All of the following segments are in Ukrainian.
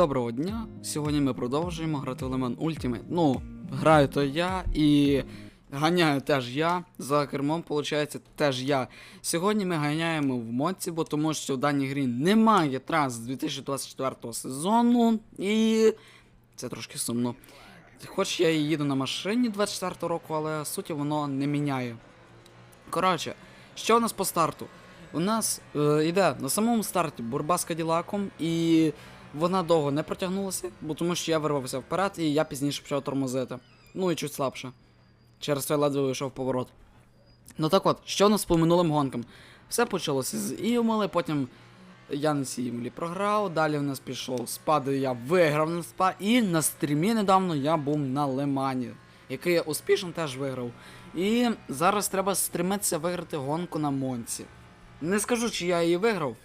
Доброго дня! Сьогодні ми продовжуємо грати в Lemon Ultimate. Ну, граю то я і ганяю теж я. За кермом, виходить, теж я. Сьогодні ми ганяємо в моці, бо тому що в даній грі немає трас з 2024 сезону. І це трошки сумно. Хоч я і їду на машині 24 року, але суті воно не міняє. Коротше, що у нас по старту? У нас е, йде на самому старті боротьба з Каділаком, і вона довго не протягнулася, бо тому що я вирвався вперед і я пізніше почав тормозити. Ну і чуть слабше. Через це ледве вийшов поворот. Ну так от, що у нас по минулим гонкам? Все почалося з Імали, потім я на цій Імалі програв, далі в нас пішов спад, і я виграв на спа, і на стрімі недавно я був на Лемані, який я успішно теж виграв. І зараз треба стремитися виграти гонку на Монці. Не скажу, чи я її виграв.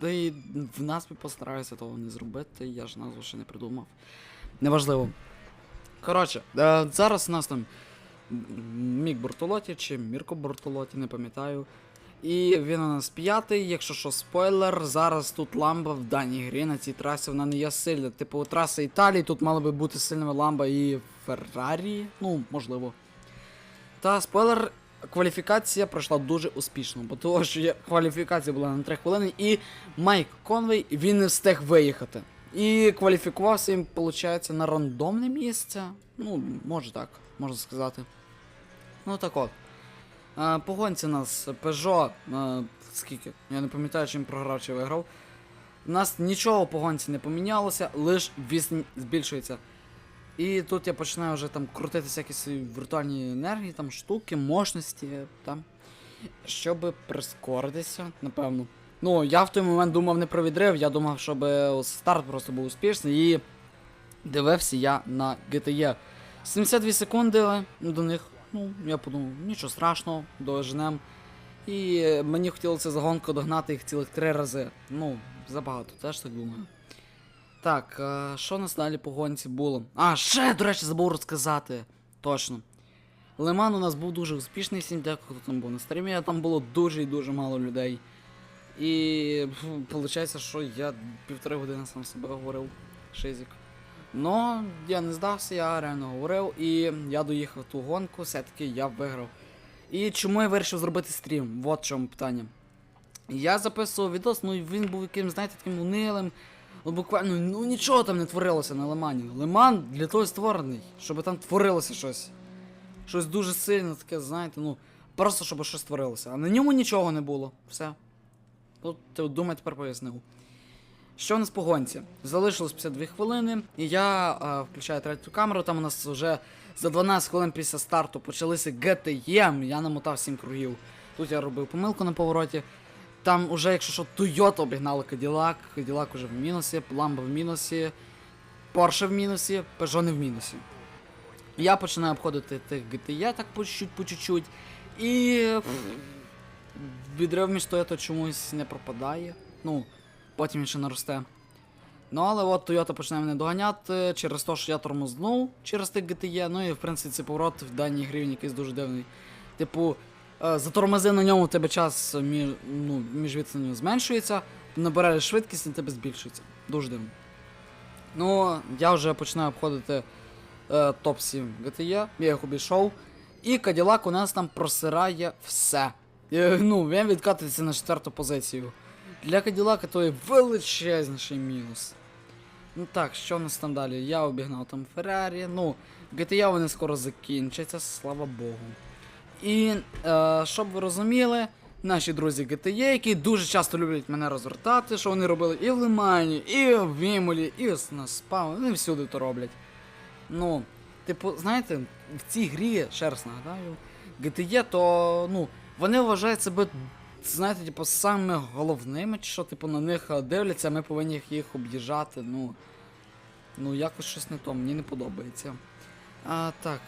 Та й в назві постараюся того не зробити, я ж назву ще не придумав. Неважливо. Коротше, е, зараз у нас там Мік Бортолоті чи Мірко Бортолоті, не пам'ятаю. І він у нас п'ятий, якщо що, спойлер, зараз тут ламба в даній грі на цій трасі вона не є сильна. Типу, траса Італії, тут мали би бути сильними ламба і Феррарі. Ну, можливо. Та спойлер, кваліфікація пройшла дуже успішно, бо того, що кваліфікація була на 3 хвилини, і Майк Конвей він не встиг виїхати. І кваліфікувався їм, виходить, на рандомне місце. Ну, може так, можна сказати. Ну так от. А, по гонці у нас Peugeot, а, скільки? Я не пам'ятаю, чим програв чи виграв. У нас нічого по гонці не помінялося, лише вісень збільшується. І тут я починаю вже там крутити всякі віртуальні енергії, там штуки, мощності, там. Щоб прискоритися, напевно. Ну, я в той момент думав не про відрив, я думав, щоб старт просто був успішний і дивився я на GTE. 72 секунди до них, ну, я подумав, нічого страшного, доженем. І мені хотілося за гонку догнати їх цілих три рази. Ну, забагато, теж так думаю. Так, а що нас далі по гонці було? А, ще, до речі, забув розказати. Точно. Лиман у нас був дуже успішний, всім дякую, хто там був на стрімі, а там було дуже і дуже мало людей. І виходить, що я півтори години сам себе говорив. Шизик. Но я не здався, я реально говорив, і я доїхав ту гонку, все-таки я виграв. І чому я вирішив зробити стрім? Вот в чому питання. Я записував відос, ну він був якимсь, знаєте, таким унилим. Ну буквально ну нічого там не творилося на Лимані. Лиман для того створений, щоб там творилося щось. Щось дуже сильне, таке, знаєте, ну, просто щоб щось творилося. А на ньому нічого не було. Все. Тут думай тепер пояснив. Що у нас по гонці? Залишилось 52 хвилини, і я а, включаю третю камеру, там у нас вже за 12 хвилин після старту почалися GTE, я намотав 7 кругів. Тут я робив помилку на повороті. Там уже, якщо що, Toyota обігнали Cadillac, Cadillac уже в мінусі, Lambo в мінусі, Porsche в мінусі, Peugeot не в мінусі. Я починаю обходити тих GTE так по чуть-чуть, по чуть-чуть. І відрив між Toyota чомусь не пропадає. Ну, потім він ще наросте. Ну, але от Toyota почне мене доганяти через те, що я тормознув через тих GTE, ну і в принципі цей поворот в даній грі він якийсь дуже дивний. Типу, затормози на ньому, у тебе час між, ну, між відстанню зменшується, набираєш швидкість і тебе збільшується. Дуже дивно. Ну, я вже починаю обходити е, топ-7 GTE, я їх обійшов. І Cadillac у нас там просирає все. Е, ну, він відкатується на четверту позицію. Для Cadillac то є величезніший мінус. Ну так, що в нас там далі? Я обігнав там Феррарі. Ну, GTA вони скоро закінчаться, слава Богу. І е, щоб ви розуміли, наші друзі GTE, які дуже часто люблять мене розвертати, що вони робили і в Лимані, і в Вімолі, і на спа, вони всюди то роблять. Ну, типу, знаєте, в цій грі, ще раз нагадаю, GTE, то ну, вони вважають себе, знаєте, типу, самими головними, що, типу, на них дивляться, ми повинні їх об'їжджати. Ну, ну якось щось не то, мені не подобається. А так,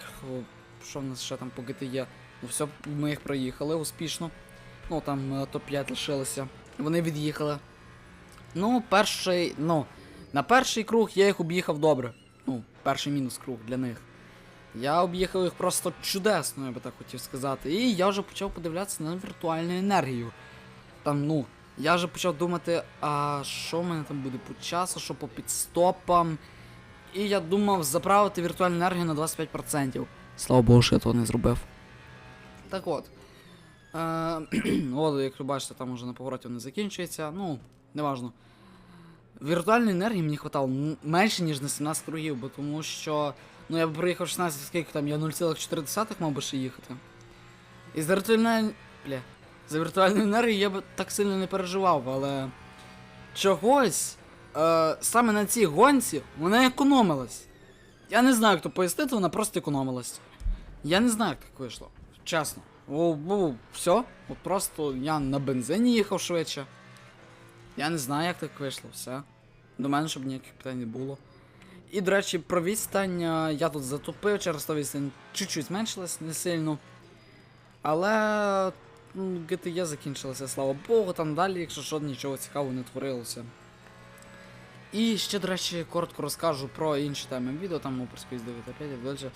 що в нас ще там по GTE? Ну все, ми їх проїхали успішно. Ну там е, топ-5 лишилося. Вони від'їхали. Ну, перший, ну, на перший круг я їх об'їхав добре. Ну, перший мінус круг для них. Я об'їхав їх просто чудесно, я би так хотів сказати. І я вже почав подивлятися на віртуальну енергію. Там, ну, я вже почав думати, а що в мене там буде по часу, що по підстопам. І я думав заправити віртуальну енергію на 25%. Слава Богу, що я того не зробив. Так от. Е, от, як ви бачите, там уже на повороті не закінчується. Ну, неважно. Віртуальної енергії мені хватало менше, ніж на 17 кругів, бо тому що. Ну, я б проїхав 16, скільки там, я 0,4 мав би ще їхати. І за віртуальної. Бля. За віртуальну енергію я б так сильно не переживав, але. Чогось. Е, саме на цій гонці вона економилась. Я не знаю, як то пояснити, вона просто економилась. Я не знаю, як так вийшло. Чесно. О, о, все. От просто я на бензині їхав швидше. Я не знаю, як так вийшло, все. До мене, щоб ніяких питань не було. І, до речі, про відстань е, я тут затупив, через то відстань чуть-чуть зменшилась, не сильно. Але ну, GTE закінчилося, слава Богу, там далі, якщо що, нічого цікавого не творилося. І ще, до речі, коротко розкажу про інші теми відео, там Оперський 9.5 і далі.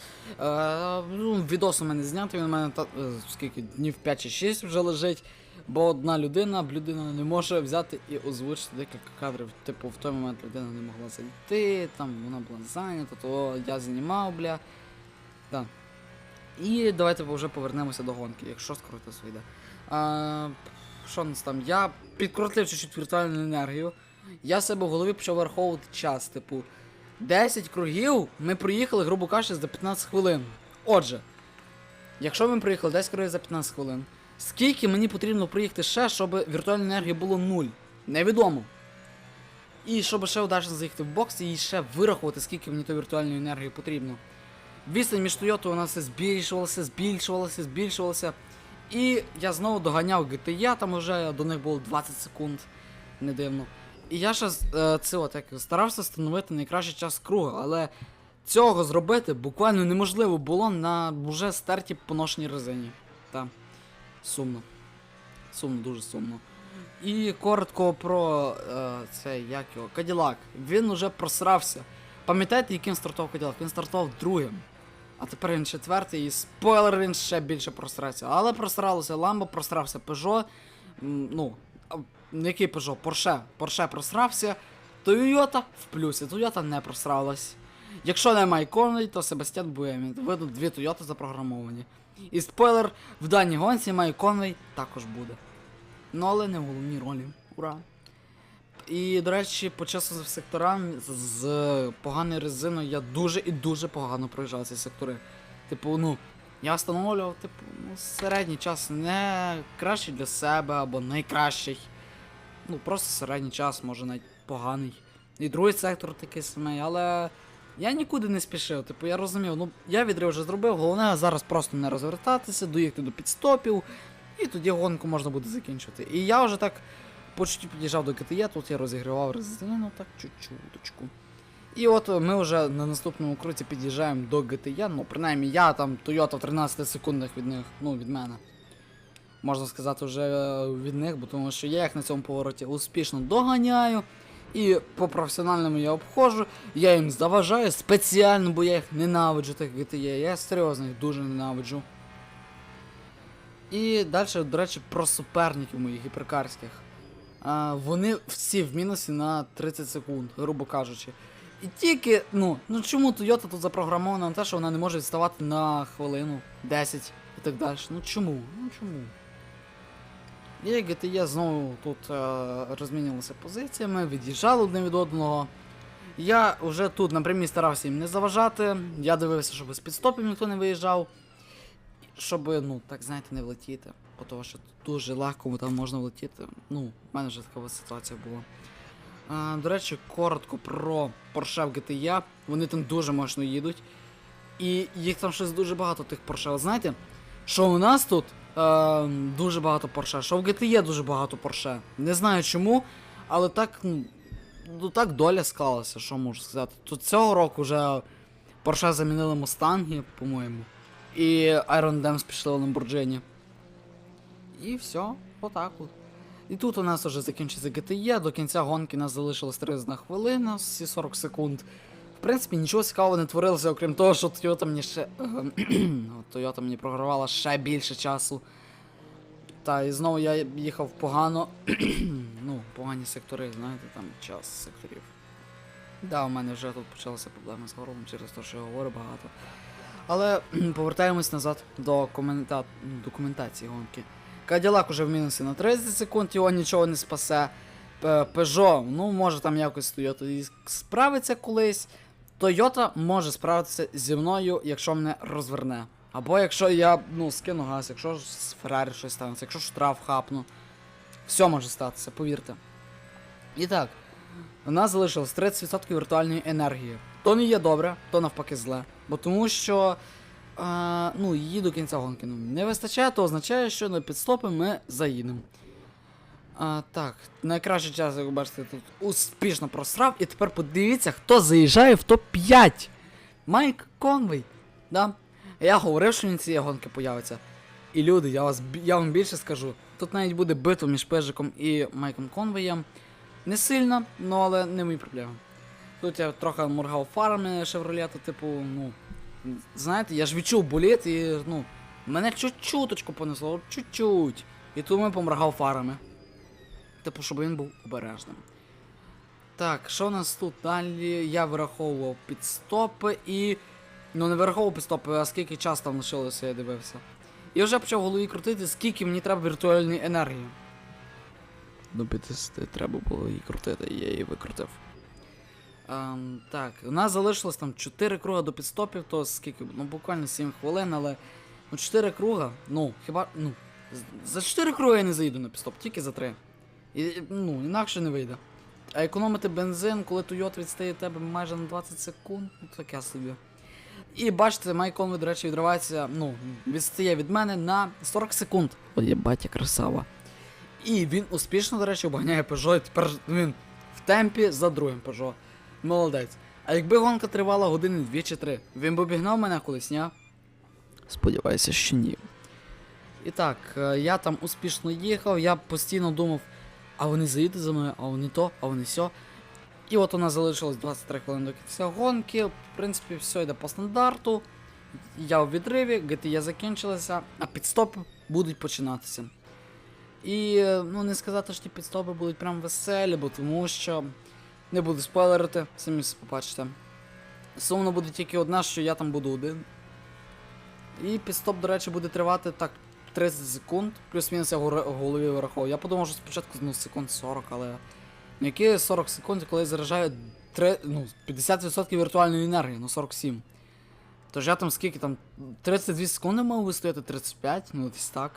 Е, ну, відос у мене знятий, він у мене та, е, скільки днів 5 чи 6 вже лежить. Бо одна людина, людина не може взяти і озвучити декілька кадрів. Типу, в той момент людина не могла зайти, там вона була зайнята, то я знімав, бля. Да. І давайте вже повернемося до гонки, якщо скоро це вийде. А, що у нас там? Я підкрутив чуть-чуть віртуальну енергію. Я себе в голові почав враховувати час. Типу, 10 кругів ми проїхали, грубо кажучи, за 15 хвилин. Отже, якщо ми проїхали 10 кругів за 15 хвилин, скільки мені потрібно проїхати ще, щоб віртуальної енергії було 0? Невідомо. І щоб ще удачно заїхати в бокс і ще вирахувати, скільки мені то віртуальної енергії потрібно. Відстань між Toyota у нас все збільшувалася, збільшувалася, збільшувалася. І я знову доганяв GTA, там вже до них було 20 секунд. Не дивно. І я ще е, це от, як, старався встановити найкращий час кругу, але цього зробити буквально неможливо було на вже стертій поношеній резині. Та. Сумно. Сумно, дуже сумно. І коротко про е, цей як його, Каділак. Він уже просрався. Пам'ятаєте, яким стартував Каділак? Він стартував другим. А тепер він четвертий, і спойлер він ще більше просрався. Але просралося Ламбо, просрався Peugeot. Ну, який Peugeot? Porsche. Porsche просрався. Toyota в плюсі. Toyota не просралась. Якщо немає коней, то Себастьян Буемін. Видно, дві Toyota запрограмовані. І спойлер, в даній гонці має Конвей також буде. Ну, але не в головній ролі. Ура! І, до речі, по часу з секторам з поганою резиною я дуже і дуже погано проїжджав ці сектори. Типу, ну, я встановлював, типу, ну, середній час не кращий для себе або найкращий. Ну, просто середній час, може навіть поганий. І другий сектор такий самий, але я нікуди не спішив. Типу, я розумів, ну я відрив вже зробив, головне зараз просто не розвертатися, доїхати до підстопів, і тоді гонку можна буде закінчити. І я вже так по чуть під'їжджав до КТЄ, тут я розігрівав резину так чуть-чуточку. І от ми вже на наступному круті під'їжджаємо до ГТЄ, ну принаймні я там Toyota в 13 секундах від них, ну від мене. Можна сказати, вже е, від них, бо тому що я їх на цьому повороті успішно доганяю. І по професіональному я обходжу, я їм заважаю спеціально, бо я їх ненавиджу, тих GTE, я серйозно їх дуже ненавиджу. І далі, до речі, про суперників моїх гіперкарських. А, вони всі в мінусі на 30 секунд, грубо кажучи. І тільки, ну, ну чому Toyota тут запрограмована на те, що вона не може відставати на хвилину, 10 і так далі. Ну чому? Ну чому? І GTE знову тут е, розмінилися позиціями, від'їжджали одне від одного. Я вже тут напрямі старався їм не заважати. Я дивився, щоб з підстопів ніхто не виїжджав. Щоб, ну, так знаєте, не влетіти. Бо Тому що дуже легко там можна влетіти. Ну, в мене вже така ситуація була. А, до речі, коротко про Porsche в GTE. Вони там дуже мощно їдуть. І їх там щось дуже багато тих Porsche. Знаєте, що у нас тут е, дуже багато Porsche, що в GTE дуже багато Porsche. Не знаю чому, але так, ну, так доля склалася, що можу сказати. Тут цього року вже Porsche замінили Мустанги, по-моєму. І Iron Dams пішли на Lamborghini. І все, отак от. І тут у нас вже закінчиться GTE, до кінця гонки нас залишилось 31 хвилина, всі 40 секунд. В принципі, нічого цікавого не творилося, окрім того, що Toyota мені ще. Toyota мені програвала ще більше часу. Та, і знову я їхав погано. ну, погані сектори, знаєте, там час секторів. Да, у мене вже тут почалися проблеми з горлом через те, що я говорю багато. Але повертаємось назад до комента... ну, документації гонки. Каділак уже в мінусі на 30 секунд, його нічого не спасе. Peugeot, ну може там якось Toyota справиться колись. Toyota може справитися зі мною, якщо мене розверне. Або якщо я ну, скину газ, якщо з Ferrari щось станеться, якщо штраф хапну. Все може статися, повірте. І так, у нас залишилось 30% віртуальної енергії. То не є добре, то навпаки зле. Бо тому що е, ну, її до кінця гонки ну, не вистачає, то означає, що на підстопи ми заїдемо. А, так, найкращий час, як бачите, тут успішно просрав. І тепер подивіться, хто заїжджає в топ-5. Майк Конвей. Да? Я говорив, що він цієї гонки появиться. І люди, я, вас, я вам більше скажу. Тут навіть буде битва між Пежиком і Майком Конвеєм. Не сильно, ну але не мої проблеми. Тут я трохи моргав фарами шевролета, типу, ну. Знаєте, я ж відчув боліт і, ну, мене чуть-чуточку понесло, чуть-чуть. І тому я поморгав фарами. Типу, щоб він був обережним. Так, що у нас тут далі? Я вираховував підстопи і. Ну, не вираховував підстопи, а скільки часу там лишилося, я дивився. І вже почав в голові крутити, скільки мені треба віртуальної енергії. До 50 треба було її крутити, я її викрутив. Ем, так, у нас залишилось там 4 круга до підстопів, то скільки, ну буквально 7 хвилин, але ну 4 круга, ну, хіба, ну, за 4 круга я не заїду на підстоп, тільки за 3. І, ну, інакше не вийде. А економити бензин, коли Toyota відстає від тебе майже на 20 секунд, ну таке собі. І бачите, Майкон, до речі, відривається, ну, відстає від мене на 40 секунд. О, є батя красава. І він успішно, до речі, обганяє Peugeot, і тепер він в темпі за другим Peugeot. Молодець. А якби гонка тривала години 2 чи 3, він би обігнав мене колись, ні? Сподіваюся, що ні. І так, е, я там успішно їхав, я постійно думав, а вони заїдуть за мною, а вони то, а вони сьо. І от у нас залишилось 23 хвилини до кінця гонки. В принципі, все йде по стандарту. Я у відриві, GTE закінчилася, а підстопи будуть починатися. І е, ну не сказати, що ті підстопи будуть прям веселі, бо тому що не буду спойлерити, самі побачите. Сумно буде тільки одна, що я там буду один. І підстоп, до речі, буде тривати так 30 секунд, плюс-мінус я в голові вираховую. Я подумав, що спочатку ну, секунд 40, але. Ну, які 40 секунд, коли я заряджаю 3, ну, 50% віртуальної енергії, ну 47. Тож я там скільки там 32 секунди мав вистояти, 35, ну десь так.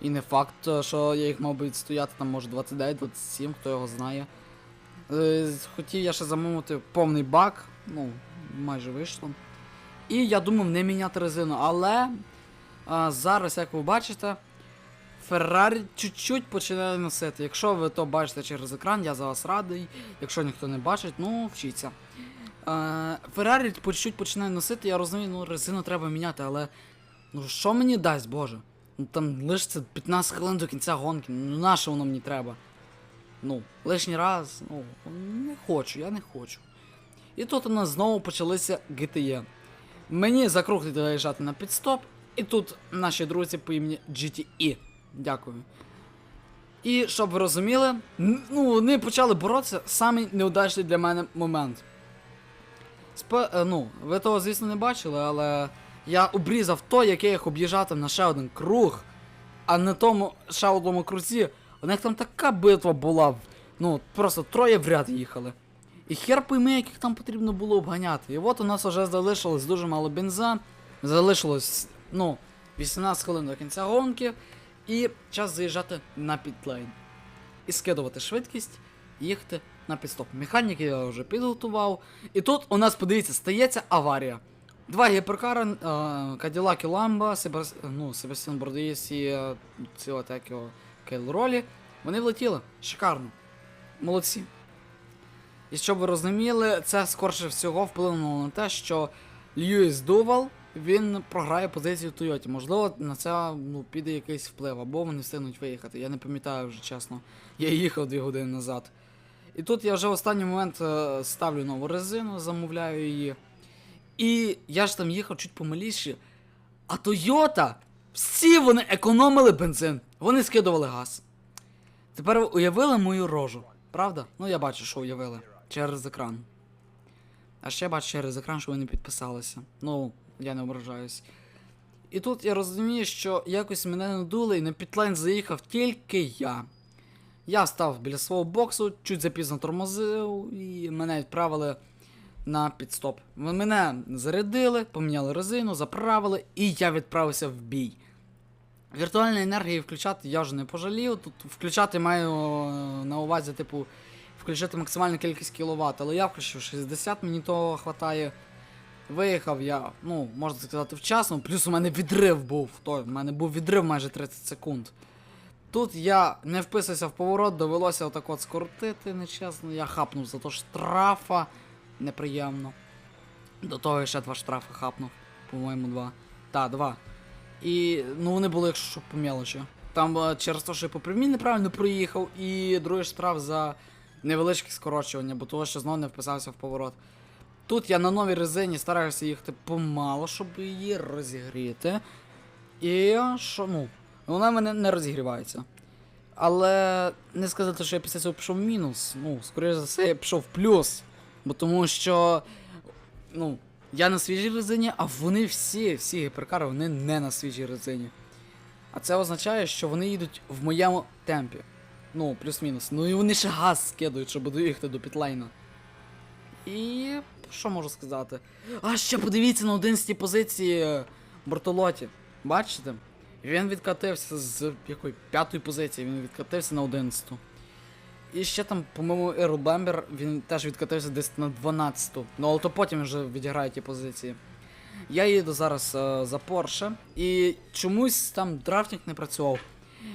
І не факт, що я їх мав би відстояти там може 29-27, хто його знає. Е, Хотів я ще замовити повний бак, ну, майже вийшло. І я думав не міняти резину, але а, зараз, як ви бачите, Феррарі чуть-чуть починає носити. Якщо ви то бачите через екран, я за вас радий. Якщо ніхто не бачить, ну вчіться. Е, Феррарі по чуть-чуть починає носити, я розумію, ну резину треба міняти, але ну що мені дасть, Боже? Ну там лишиться 15 хвилин до кінця гонки, ну на що воно мені треба? Ну, лишній раз, ну, не хочу, я не хочу. І тут у нас знову почалися GTE. Мені закруглити доїжджати на підстоп, і тут наші друзі по імені GTE. Дякую. І щоб ви розуміли, ну, вони почали боротися самий неудачний для мене момент. Спе, е, ну, ви того, звісно, не бачили, але я обрізав то, яке їх об'їжджати на ще один круг, а на тому ще одному крузі. У них там така битва була. Ну, просто троє в ряд їхали. І хер пойми, яких там потрібно було обганяти. І от у нас вже залишилось дуже мало бенза. Залишилось, ну, 18 хвилин до кінця гонки. І час заїжджати на підлейн. І скидувати швидкість, їхати на підстоп. Механіки я вже підготував. І тут у нас, подивіться, стається аварія. Два гіперкара, е, Каділак і Ламба, Себас... ну, Себастьян Бордеїс і е, ціла так його Кейл Ролі. Вони влетіли. Шикарно. Молодці. І щоб ви розуміли, це скорше всього вплинуло на те, що Льюіс Дувал він програє позицію Тойоті. Можливо, на це ну, піде якийсь вплив, або вони встигнуть виїхати. Я не пам'ятаю вже чесно. Я їхав дві години назад. І тут я вже в останній момент е, ставлю нову резину, замовляю її. І я ж там їхав чуть помаліше. А Тойота Всі вони економили бензин. Вони скидували газ. Тепер ви уявили мою рожу. Правда? Ну я бачу, що уявили. Через екран. А ще бачу через екран, що ви не підписалися. Ну, я не ображаюсь. І тут я розумію, що якось мене надули і на підлайн заїхав тільки я. Я став біля свого боксу, чуть запізно тормозив, і мене відправили на підстоп. Мене зарядили, поміняли резину, заправили, і я відправився в бій. Віртуальної енергії включати я вже не пожалів. Тут включати маю е, на увазі, типу, включити максимальну кількість кіловат, але я включив 60, мені того хватає. Виїхав я, ну, можна сказати, вчасно, плюс у мене відрив був. Той, у мене був відрив майже 30 секунд. Тут я не вписався в поворот, довелося отак от скоротити, нечесно. Я хапнув за то штрафа. Неприємно. До того я ще два штрафи хапнув. По-моєму, два. Та, два. І ну вони були, якщо що, по мелочі. Там е, через те, що я по прямій неправильно проїхав, і другий штраф за невеличке скорочування, бо того, що знову не вписався в поворот. Тут я на новій резині стараюся їхати помало, щоб її розігріти. І що, ну, вона в мене не розігрівається. Але не сказати, що я після цього пішов в мінус. Ну, скоріше за все, я пішов в плюс. Бо тому що. Ну, я на свіжій резині, а вони всі, всі гіперкари, вони не на свіжій резині. А це означає, що вони їдуть в моєму темпі. Ну, плюс-мінус. Ну і вони ще газ скидують, щоб доїхати до підлайна. І. що можу сказати? А ще подивіться на 11 позиції е, Бортолоті. Бачите? Він відкатився з якої п'ятої позиції, він відкатився на 11. І ще там, по-моєму, Ерл Бембер, він теж відкатився десь на 12-ту. Ну, але то потім вже відіграє ті позиції. Я їду зараз е, за Порше, і чомусь там драфтінг не працював.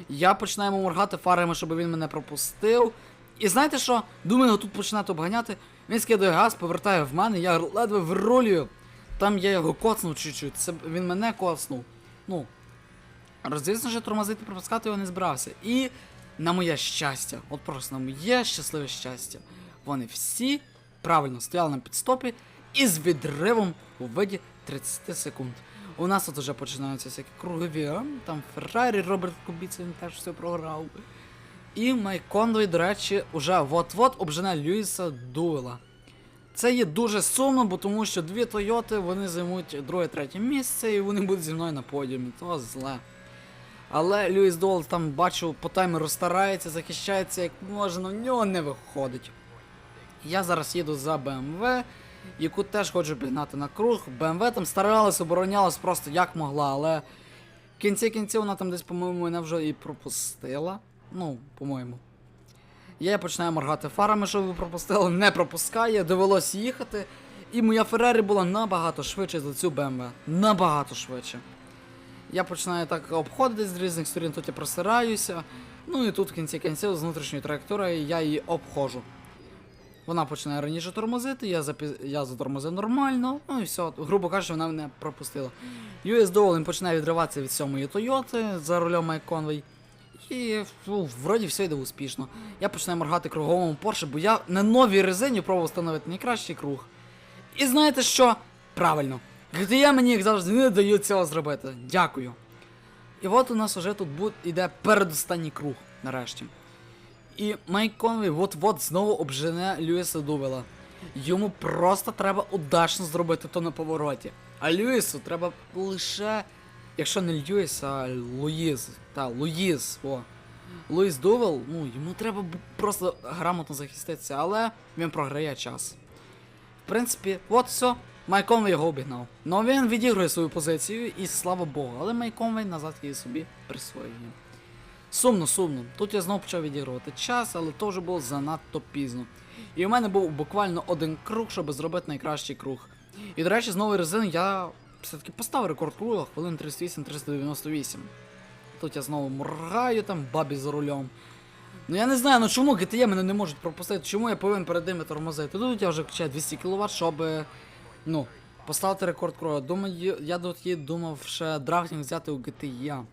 Я починаю моргати фарами, щоб він мене пропустив. І знаєте що? Думаю, його тут починати обганяти. Він скидає газ, повертає в мене, я ледве вирулюю. Там я його коцнув чуть-чуть. Це він мене коцнув. Ну. Розвісно, що тормозити пропускати його не збирався. І на моє щастя, от просто на моє щасливе щастя, вони всі правильно стояли на підстопі і з відривом у виді 30 секунд. У нас тут вже починаються всякі кругові, а? там Феррарі, Роберт Кубіца, він теж все програв. І Майк до речі, уже вот-вот обжене Льюіса Дуела. Це є дуже сумно, бо тому що дві Тойоти вони займуть друге-третє місце і вони будуть зі мною на подіумі. То зле. Але Льюіс Доул там бачу по таймеру старається, захищається як може, але в нього не виходить. Я зараз їду за BMW, яку теж хочу підгнати на круг. BMW там старалась, оборонялась просто як могла, але в кінці кінців вона там десь, по-моєму, мене вже і пропустила. Ну, по-моєму. Я починаю моргати фарами, щоб ви пропустили, не пропускає, довелось їхати. І моя Феррарі була набагато швидше за цю BMW. Набагато швидше. Я починаю так обходити з різних сторін, тут я просираюся. Ну і тут в кінці кінців з внутрішньої траєкторії я її обходжу. Вона починає раніше тормозити, я, запі... я затормозив нормально, ну і все, грубо кажучи, вона мене пропустила. US Dolan починає відриватися від сьомої Тойоти за рулем Майк Конвей. І ну, вроді все йде успішно. Я починаю моргати круговому Порше, бо я на новій резині пробував встановити найкращий круг. І знаєте що? Правильно. GTE мені, як завжди, не дають цього зробити. Дякую. І от у нас вже тут буде, іде передостанній круг, нарешті. І Майк Конвей от-от знову обжене Льюіса Дувела. Йому просто треба удачно зробити то на повороті. А Льюісу треба лише. Якщо не Льюіс, а Луїз. Та, Луїз, о. Луїс Дувел, ну, йому треба просто грамотно захиститися, але він програє час. В принципі, от все. Майк його обігнав. Ну він відігрує свою позицію і слава Богу, але Майк Конвей назад її собі присвоює. Сумно, сумно. Тут я знову почав відігрувати час, але вже було занадто пізно. І у мене був буквально один круг, щоб зробити найкращий круг. І, до речі, з нової резини я все-таки поставив рекорд круга хвилин 38-398. Тут я знову моргаю там бабі за рулем. Ну я не знаю, ну чому GTE мене не можуть пропустити, чому я повинен перед ними тормозити. Тут я вже включаю 200 кВт, щоб ну, поставити рекорд круга. Думаю, я тут є думав ще драфтінг взяти у GTE.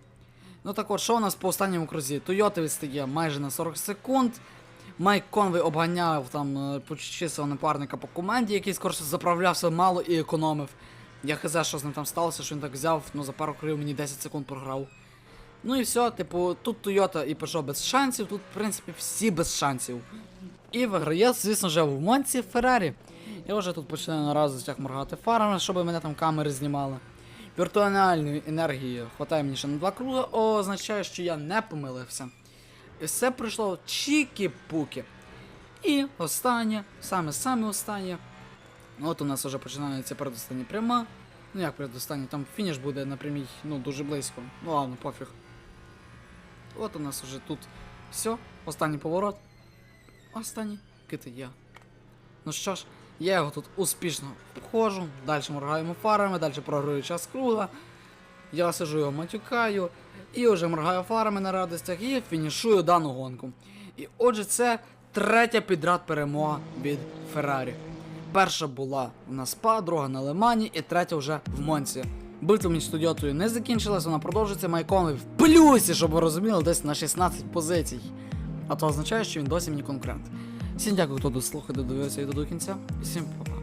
Ну так от, що у нас по останньому крузі? Toyota відстає майже на 40 секунд. Майк Конвей обганяв там е, напарника по команді, який скорше заправлявся мало і економив. Я хз, що з ним там сталося, що він так взяв, ну за пару кривів мені 10 секунд програв. Ну і все, типу, тут Toyota і Peugeot без шансів, тут, в принципі, всі без шансів. І виграє, звісно ж, в Монці Феррарі. Я вже тут починаю наразі стяг моргати фарами, щоб мене там камери знімали. Віртуальної енергії хватає мені ще на два круга, означає, що я не помилився. І все пройшло чікі-пуки. І останнє, саме саме останнє. От у нас вже починається передостання пряма. Ну як передостання, там фініш буде на прямій, ну дуже близько. Ну ладно, пофіг. От у нас вже тут все, останній поворот. Останній кити я. Ну що ж, я його тут успішно обходжу, далі моргаємо фарами, далі програю час круга. Я сижу його матюкаю, і вже моргаю фарами на радостях і фінішую дану гонку. І отже, це третя підряд перемога від Феррарі. Перша була на СПА, друга на лимані і третя вже в Монці. Битва між студіотою не закінчилась, вона продовжується майкоми в плюсі, щоб ви розуміли, десь на 16 позицій. А то означає, що він досі мені конкурент. Всім дякую, хто дослухав, додивився і до кінця. Всім па-па.